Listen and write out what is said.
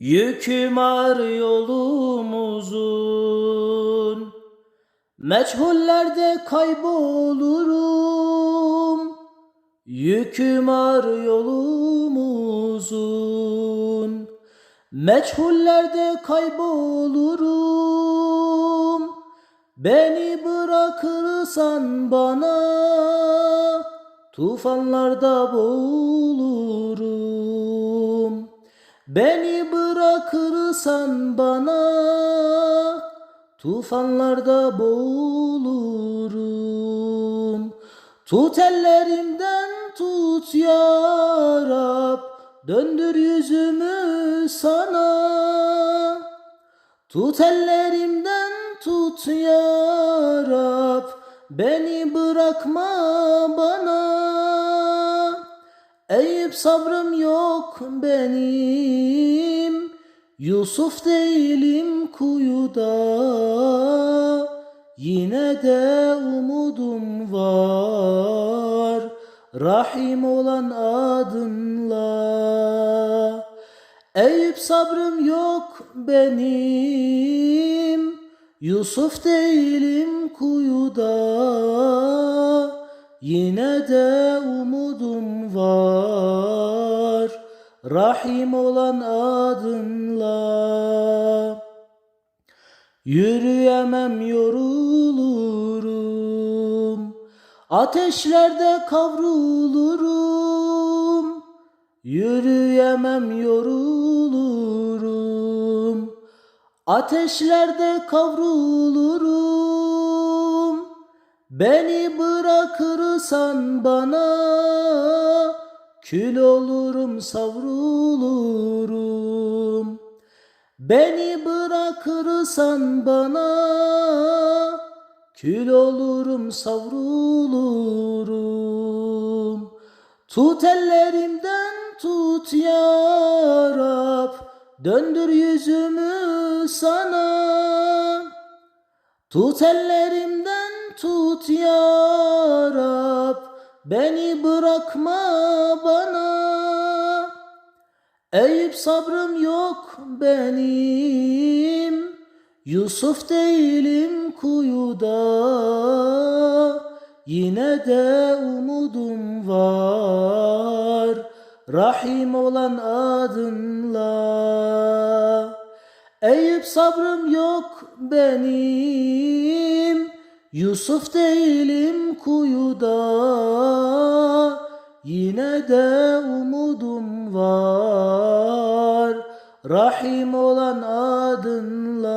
Yüküm ağır yolum uzun. Meçhullerde kaybolurum. Yüküm ağır yolum uzun. Meçhullerde kaybolurum. Beni bırakırsan bana Tufanlarda boğulurum. Beni bırakırsan bana Tufanlarda boğulurum. Tut ellerimden tut ya Rab Döndür yüzümü sana. Tut ellerimden tut ya Rab Beni bırakma bana. Eyüp sabrım yok benim Yusuf değilim kuyuda Yine de umudum var. Rahim olan adınla. Eyüp sabrım yok benim Yusuf değilim kuyuda Yine de umudum Rahim olan adınla. Yürüyemem yorulurum. Ateşlerde kavrulurum. Yürüyemem yorulurum. Ateşlerde kavrulurum. Beni bırakırsan bana Kül olurum savrulurum. Beni bırakırsan bana Kül olurum savrulurum. Tut ellerimden tut ya Rab Döndür yüzümü sana. Tut ellerimden tut ya Rab Beni bırakma bana. Eyüp sabrım yok benim. Yusuf değilim kuyuda. Yine de umudum var. Rahim olan adınla. Eyüp sabrım yok benim Yusuf değilim kuyuda Yine de umudum var. Rahim olan adınla